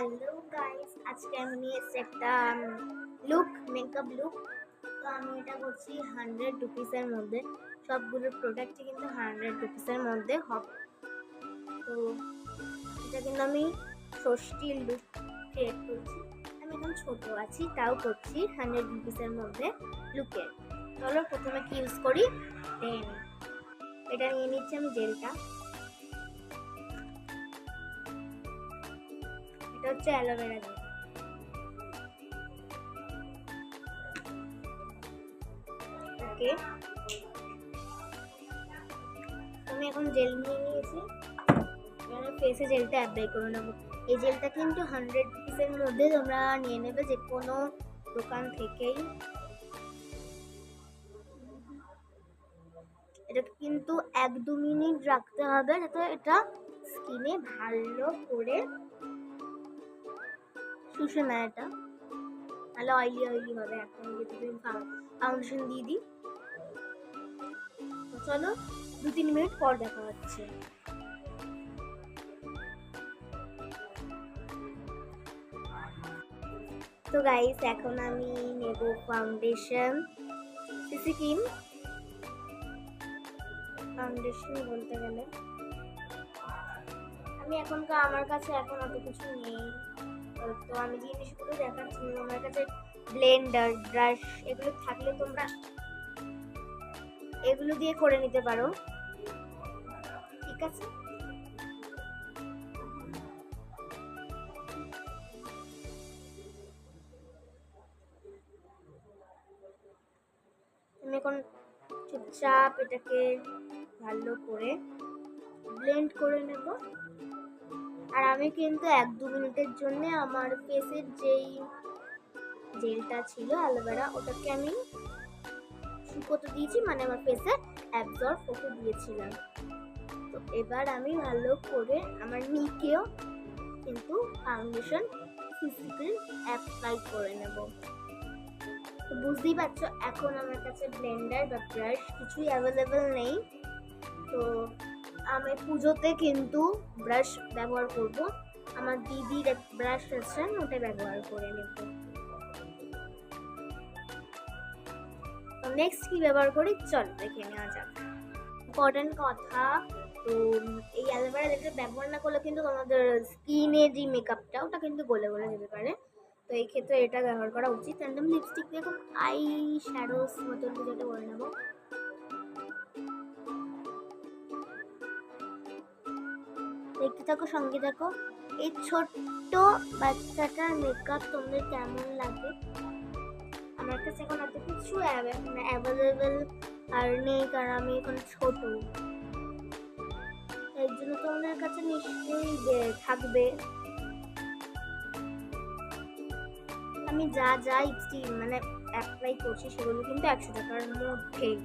Hello guys, আজকে আমি নিয়ে এসেছি একটা লুক মেকআপ লুক তো আমি এটা করছি হান্ড্রেড রুপিসের মধ্যে। সবগুলো প্রোডাক্টই কিন্তু হান্ড্রেড রুপিসের মধ্যে হবে। তো এটা কিন্তু আমি ষষ্ঠীর লুক ক্রিয়েট করছি। আমি এখন ছোট আছি, তাও করছি হান্ড্রেড রুপিসের মধ্যে লুকের চলো প্রথমে কি ইউজ করি? এটা নিয়ে নিচ্ছি আমি জেলটা এটা হচ্ছে অ্যালোভেরা জেল ওকে। আমি এখন জেল নিয়ে নিয়েছি। ফেসে জেলটা অ্যাপ্লাই করে নেব। এই জেলটা কিন্তু হান্ড্রেড পিসের মধ্যে তোমরা নিয়ে নেবে যে কোনো দোকান থেকেই। এটা কিন্তু এক দু মিনিট রাখতে হবে, যাতে এটা স্কিনে ভালো করে শুষে নেয় এটা। তাহলে অয়েলি অয়েলি হবে এখন যদি তুমি ফাউন্ডেশন দিয়ে দিই। চলো, দু তিন মিনিট পর দেখা হচ্ছে। তো গাইস এখন আমি নেব ফাউন্ডেশন সিসি ক্রিম ফাউন্ডেশন বলতে গেলে। আমি এখনকার, আমার কাছে এখন অত কিছু নেই। তো আমি জিনিসগুলো দেখাচ্ছি আমার কাছে ব্লেন্ডার ব্রাশ এগুলো থাকলে তোমরা এগুলো দিয়ে করে নিতে পারো। ঠিক আছে? আমি এখন চুপচাপ এটাকে ভালো করে ব্লেন্ড করে নেব। আর আমি কিন্তু এক দু মিনিটের জন্য আমার ফেসের যেই জেলটা ছিল অ্যালোভেরা ওটাকে আমি শুকোতে দিয়েছি মানে আমার ফেসে অ্যাবজর্ব হতে দিয়েছিলাম। তো এবার আমি ভালো করে আমার নিকেও কিন্তু ফাউন্ডেশন সিসি ক্রিম অ্যাপ্লাই করে নেব। তো বুঝতেই পারছ, এখন আমার কাছে ব্লেন্ডার বা ব্রাশ কিছুই অ্যাভেলেবেল নেই। তো আমি পুজোতে কিন্তু ব্রাশ ব্যবহার করব। আমার দিদির এক ব্রাশ আছে ওটা ব্যবহার করে নেব। নেক্সট কি ব্যবহার করি? চল, দেখে নেওয়া যাক। ইম্পর্টেন্ট কথা, তো এই অ্যালোভেরা যেটা ব্যবহার না করলে কিন্তু তোমাদের স্কিনে যে মেকআপটা ওটা কিন্তু গলে গলে যেতে পারে। তো এই ক্ষেত্রে এটা ব্যবহার করা উচিত। অ্যান্ড লিপস্টিক দিয়ে এখন আই শ্যাডোস মতন একটা করে নেব। দেখতে থাকো, সঙ্গে থাকো। এই ছোট্ট বাচ্চাটার মেকআপ তোমাদের কেমন লাগে? আমার কাছে এখন এত কিছু অ্যাভেলেবেল আর নেই, কারণ আমি এখন ছোট। এর জন্য তোমাদের কাছে নিশ্চয়ই থাকবে। আমি যা যা ইচ্ছি মানে অ্যাপ্লাই করছি সেগুলো কিন্তু একশো টাকার মধ্যেই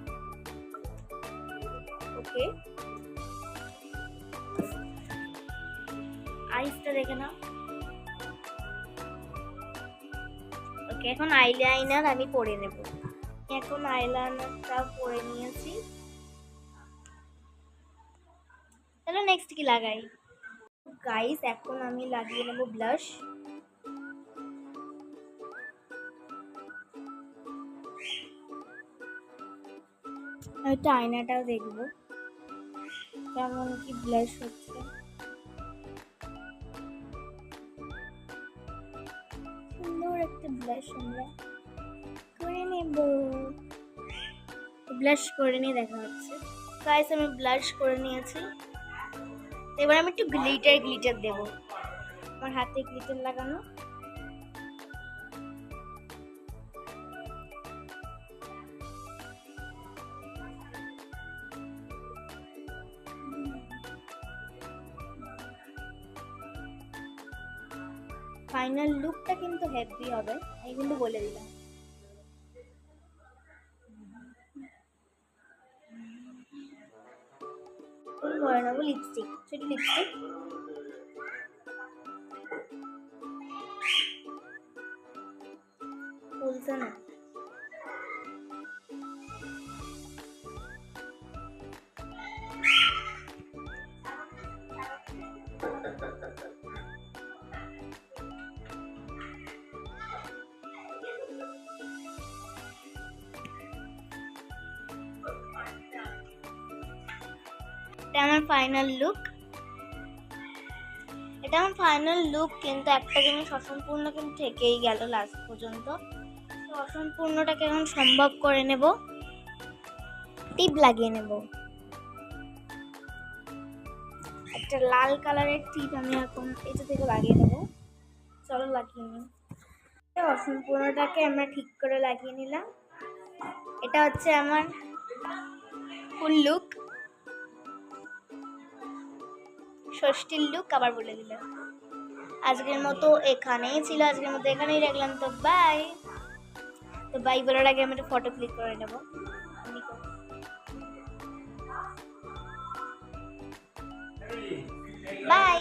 ওকে আইসটা দেখে নাও। ওকে এখন আইলাইনার আমি পরে নেব। এখন আইলাইনারটা পরে নিয়েছি। তাহলে নেক্সট কি লাগাই? গাইস এখন আমি লাগিয়ে নেব ব্লাশ হয়তো আয়নাটাও দেখব। কেমন কি ব্লাশ হচ্ছে। একটা ব্লাশ আমরা করে নেব ব্লাশ করে নিয়ে দেখা হচ্ছে গাইস আমি ব্লাশ করে নিয়েছি এবার আমি একটু গ্লিটার গ্লিটার দেব আমার হাতে গ্লিটার লাগানো ফাইনাল লুকটা কিন্তু হ্যাপি হবে। আমি কিন্তু বলে দিলাম। করে নেব লিপস্টিক ছোট লিপস্টিক ফুলছে না। এটা আমার ফাইনাল লুক এটা আমার ফাইনাল লুক কিন্তু একটা জিনিস অসম্পূর্ণ কিন্তু থেকেই গেল লাস্ট পর্যন্ত। তো অসম্পূর্ণটাকে এখন সম্ভব করে নেব। টিপ লাগিয়ে নেব। একটা লাল কালারের টিপ আমি এখন এটা থেকে লাগিয়ে নেব। চলো লাগিয়ে নিই। অসম্পূর্ণটাকে আমরা ঠিক করে লাগিয়ে নিলাম। এটা হচ্ছে আমার ফুল লুক ষষ্ঠীর লুক আবার বলে দিলাম আজকের মতো এখানেই ছিল, আজকের মতো এখানেই রাখলাম, তো বাই তো বাই বলার আগে আমি একটা ফটো ক্লিক করে নেব। বাই